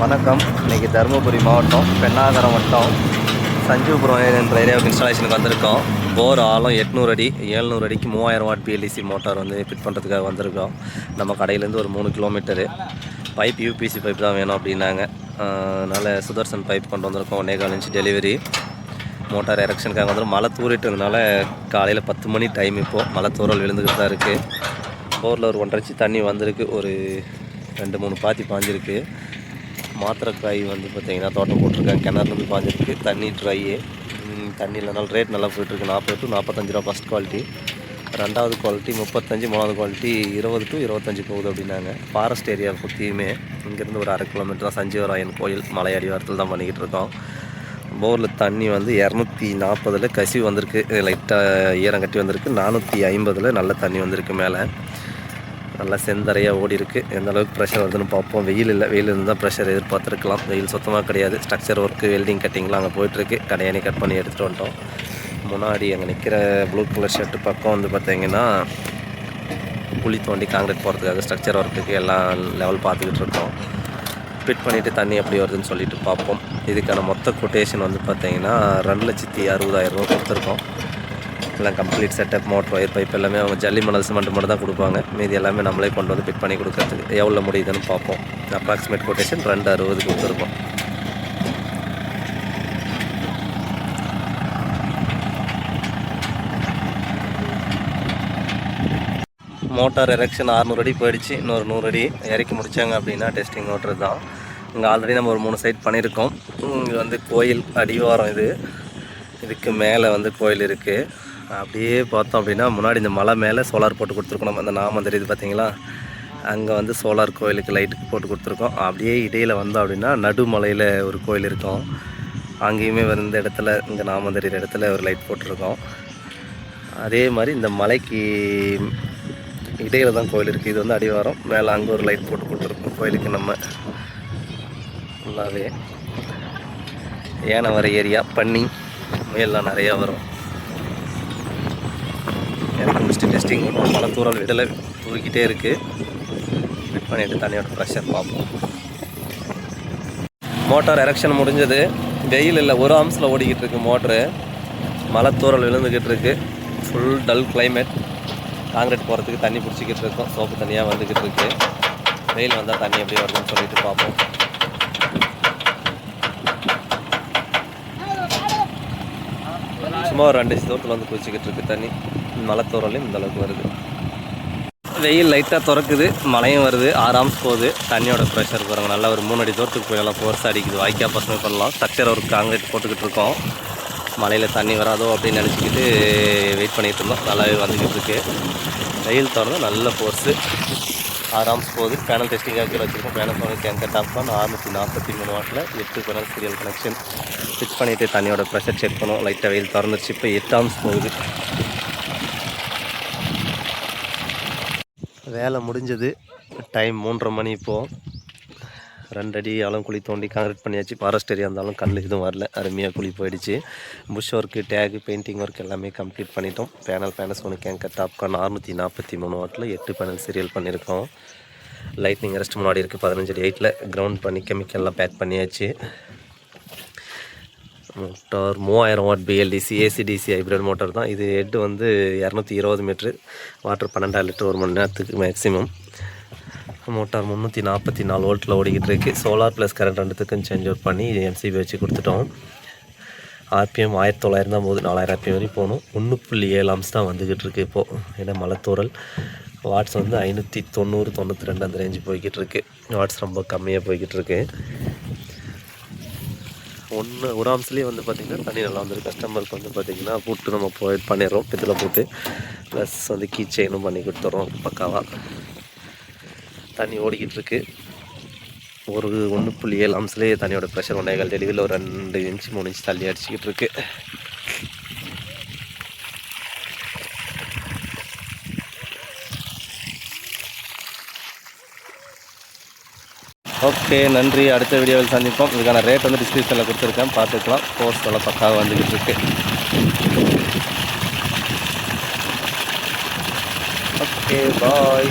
வணக்கம். இன்றைக்கி தருமபுரி மாவட்டம் பெண்ணாகரம் வட்டம் சஞ்சீவபுரம் என்ற ஏரியாவுக்கு இன்ஸ்டாலேஷனுக்கு வந்திருக்கோம். போர் ஆழம் எட்நூறு அடி ஏழ்நூறு அடிக்கு மூவாயிரம் வாட் பிஎல்டிசி மோட்டார் வந்து ஃபிட் பண்ணுறதுக்காக வந்திருக்கோம். நம்ம கடையிலேருந்து ஒரு மூணு கிலோமீட்டரு பைப் யூபிசி பைப் தான் வேணும் அப்படின்னாங்க. அதனால் சுதர்சன் பைப் கொண்டு வந்திருக்கோம். ஒன்றே கால் டெலிவரி மோட்டார் எரெக்ஷனுக்காக வந்துடும் மழை தூரிட்டதுனால காலையில் பத்து மணி டைம் இப்போது மழை தூரல் விழுந்துக்கிட்டு தான் இருக்குது போரில் ஒரு ஒன்றரைச்சி தண்ணி வந்திருக்கு. ஒரு ரெண்டு மூணு பாத்தி பாஞ்சிருக்கு. மாத்திரைக்காய் வந்து பார்த்திங்கன்னா தோட்டம் போட்டிருக்காங்க கிணறுலேருந்து பாஞ்சிருக்கு தண்ணி ட்ரை தண்ணி இல்லைனாலும் ரேட் நல்லா போயிட்டுருக்கு. நாற்பது டு நாற்பத்தஞ்சு ரூபா ஃபஸ்ட் குவாலிட்டி ரெண்டாவது குவாலிட்டி முப்பத்தஞ்சு மூணாவது குவாலிட்டி இருபது டு இருபத்தஞ்சி போகுது அப்படின்னாங்க. ஃபாரஸ்ட் ஏரியா சுற்றியுமே இங்கேருந்து ஒரு அரை கிலோமீட்டர் தான் சஞ்சீவராயன் கோயில் மலை அடிவாரத்தில் தான் பண்ணிக்கிட்டு இருக்கோம். போரில் தண்ணி வந்து இரநூத்தி நாற்பதில் கசிவு வந்திருக்கு. லைட்டாக ஈரம் கட்டி வந்திருக்கு. நானூற்றி ஐம்பதில் நல்ல தண்ணி வந்திருக்கு மேலே. நல்லா செந்தரையாக ஓடி இருக்கு எந்த அளவுக்கு ப்ரெஷர் வருதுன்னு பார்ப்போம். வெயில் இல்லை. வெயில் இருந்தால் ப்ரெஷர் எதிர்பார்த்துருக்கலாம். வெயில் சுத்தமாக கிடையாது. ஸ்ட்ரக்சர் ஒர்க்கு வெல்டிங் கட்டிங்லாம் அங்கே போயிட்டுருக்கு. கடையானி கட் பண்ணி எடுத்துகிட்டு வந்துட்டோம். முன்னாடி அங்கே நிற்கிற ப்ளூ கலர் ஷர்ட்டு பக்கம் வந்து பார்த்தீங்கன்னா குழி தோண்டி காங்கிரீட் போகிறதுக்காக ஸ்ட்ரக்சர் ஒர்க்குக்கு எல்லாம் லெவல் பார்த்துக்கிட்டு இருக்கோம். ஃபிட் பண்ணிவிட்டு தண்ணி எப்படி வருதுன்னு சொல்லிட்டு பார்ப்போம். இதுக்கான மொத்த கொட்டேஷன் வந்து பார்த்தீங்கன்னா ரெண்டு லட்சத்தி அறுபதாயிரம் ரூபா கொடுத்துருக்கோம். எல்லாம் complete setup motor wire pipe எல்லாமே அவங்க ஜல்லி மணல் சிமெண்ட் மட்டும் தான் கொடுப்பாங்க. மீதி எல்லாமே நம்மளே கொண்டு வந்து ஃபிட் பண்ணி கொடுக்கறதுக்கு. எவ்வளோ முடியுதுன்னு பார்ப்போம். அப்ராக்சிமேட் கொட்டேஷன் ரெண்டு அறுபது கொடுத்துருக்கோம். மோட்டார் எரெக்ஷன் அறநூறு அடி போயிடுச்சு. இன்னொரு நூறு அடி இறக்கி முடித்தாங்க அப்படின்னா டெஸ்டிங் ஓட்டுறது தான். இங்கே ஆல்ரெடி நம்ம ஒரு மூணு சைட் பண்ணியிருக்கோம். இங்கே வந்து கோயில் அடிவாரம் இது. இதுக்கு மேலே வந்து கோயில் இருக்குது அப்படியே பார்த்தோம் அப்படின்னா முன்னாடி இந்த மலை மேலே சோலார் போட்டு கொடுத்துருக்கோம் நம்ம அந்த நாமம் தெரியுது பார்த்தீங்களா அங்கே வந்து சோலார் கோயிலுக்கு லைட்டுக்கு போட்டு கொடுத்துருக்கோம். அப்படியே இடையில் வந்தோம் அப்படின்னா நடுமலையில் ஒரு கோயில் இருக்கும். அங்கேயுமே வந்து இந்த இடத்துல இங்கே நாமம் தெரிகிற இடத்துல ஒரு லைட் போட்டிருக்கோம். அதே மாதிரி இந்த மலைக்கு இடையில் தான் கோயில் இருக்குது இது வந்து அடிவாரம். மேலே அங்கே ஒரு லைட் போட்டு கொடுத்துருக்கோம். கோயிலுக்கு நம்ம ஃபுல்லாகவே ஏன வர ஏரியா? பன்னி முயல்லாம் நிறையா வரும். முடிச்சுட்டு டெஸ்டிங் மழை தூரல் விடலை தூக்கிட்டே இருக்குது ஃபிட் பண்ணிவிட்டு தண்ணியோட ப்ரெஷர் பார்ப்போம். மோட்டார் எரெக்ஷன் முடிஞ்சது. வெயில் இல்லை ஒரு அம்சில் ஓடிக்கிட்டு இருக்கு மோட்ரு மழை தூரல் விழுந்துக்கிட்டு இருக்கு. ஃபுல் டல் கிளைமேட் காங்கிரீட் போகிறதுக்கு தண்ணி பிடிச்சிக்கிட்டு இருக்கோம். சோப்பு தண்ணியாக வந்துக்கிட்டு இருக்கு. வெயில் வந்தால் தண்ணி எப்படி வருதுன்னு சொல்லிட்டு பார்ப்போம். சும்மா ஒரு ரெண்டு தூரத்தில் வந்து குளிச்சிக்கிட்டு இருக்கு தண்ணி. மலைத்தோரலையும் இந்தளவுக்கு வருது. வெயில் லைட்டாக திறக்குது மழையும் வருது ஆறாம்ஸ் போகுது. தண்ணியோட ப்ரெஷர் போகிறாங்க நல்லா ஒரு மூணு அடி தூரத்துக்கு போய் நல்லா ஃபோர்ஸ் அடிக்குது. வாய்க்கா பசங்க பண்ணலாம் ஸ்ட்ரக்சர் ஒரு காங்கிரீட் போட்டுக்கிட்டு இருக்கோம். மழையில் தண்ணி வராதோ அப்படின்னு நினச்சிக்கிட்டு வெயிட் பண்ணிகிட்டு இருந்தோம். நல்லாவே வந்துக்கிட்டு இருக்கு. வெயில் திறந்து நல்ல ஃபோர்ஸு ஆறாம்ஸ் போகுது. பேனல் டெஸ்டிங்காக கீழே வச்சுருக்கோம். பேனல் வந்து கேங்கர் டாப் தான் ஆறுநூற்றி நாற்பத்தி மூணு வாட்டில் எட்டு பேனல் சீரியல் கனெக்ஷன் ஃபிக்ஸ் பண்ணிவிட்டு தண்ணியோட ப்ரெஷர் செக் பண்ணுவோம். லைட்டாக வெயில் திறந்துருச்சு. இப்போ எட்டாம்ஸ் போகுது. வேலை முடிஞ்சது. டைம் மூன்றரை மணி இப்போது ரெண்டடி அளவு குழி தோண்டி காங்கிரீட் பண்ணியாச்சு. ஃபாரஸ்ட் ஏரியா இருந்தாலும் கல் எதுவும் வரல. அருமையாக குழி போயிடுச்சு. புஷ் ஒர்க்கு டேகு பெயிண்டிங் ஒர்க் எல்லாமே கம்ப்ளீட் பண்ணிட்டோம். பேனல் பேனல்ஸ் ஒன்று கேங்கர் டாப்கான் அறுநூற்றி நாற்பத்தி மூணு வாட்டில் எட்டு பேனல் சீரியல் பண்ணியிருக்கோம் லைட்னிங் ரெஸ்ட் முன்னாடி இருக்குது பதினஞ்சு அடி எயிட்டில் கிரவுண்ட் பண்ணி கெமிக்கல்லாம் பேக் பண்ணியாச்சு. மோட்டார் மூவாயிரம் watt BLDC AC DC hybrid motor தான். இது ஹெட்டு வந்து இரநூத்தி இருபது மீட்ரு வாட்டர் பன்னெண்டாயிரம் லிட்டர் ஒரு மணி நேரத்துக்கு மேக்ஸிமம் மோட்டார் முந்நூற்றி நாற்பத்தி நாலு வோல்ட்டில் ஓடிக்கிட்டு இருக்கு. சோலார் ப்ளஸ் கரண்ட் ரெண்டுத்துக்கும் சேஞ்ச் அவுட் பண்ணி எம்சிபி வச்சு கொடுத்துட்டோம். ஆர்பிஎம் ஆயிரத்தி தொள்ளாயிரம் தான் போகுது. நாலாயிரம் ஆர்பிஎம் வரைக்கும் போகணும். ஒன்று புள்ளி ஏழு அம்ஸ் தான் வந்துக்கிட்டு இருக்கு இப்போது ஏன்னா மலைத்தூரல் வாட்ஸ் வந்து ஐநூற்றி தொண்ணூறு தொண்ணூற்றி ரெண்டு அந்த ரேஞ்சு போய்கிட்டு இருக்கு. வாட்ஸ் ரொம்ப கம்மியாக போய்கிட்டு இருக்கு. ஒன்று ஒரு ஆம்ஸ்லேயே வந்து பார்த்திங்கன்னா தண்ணி நல்லா வந்துருக்கு கஸ்டமருக்கு வந்து பார்த்திங்கன்னா போட்டு நம்ம ப்ரொவைட் பண்ணிடுறோம். பித்தில் போட்டு ப்ளஸ் வந்து கீ செயினும் பண்ணி கொடுத்துட்றோம். பக்காவாக தண்ணி ஓடிக்கிட்டு இருக்கு. ஒரு ஒன்று புள்ளி ஏழு ஆம்ஸ்லேயே தண்ணியோட ப்ரெஷர் ஒன்றே கால் டெலிவரியில் ஒரு ரெண்டு இன்ச் மூணு இன்ச்சு தள்ளி அடிச்சுக்கிட்டு இருக்குது ஓகே நன்றி. அடுத்த வீடியோவில் சந்திப்போம். இதுக்கான ரேட் வந்து டிஸ்கிரிப்ஷனில் கொடுத்துருக்கேன். பார்த்துக்கலாம். கோர்ஸ் எல்லாம் பக்காவாக வந்துக்கிட்டு இருக்கு. Okay bye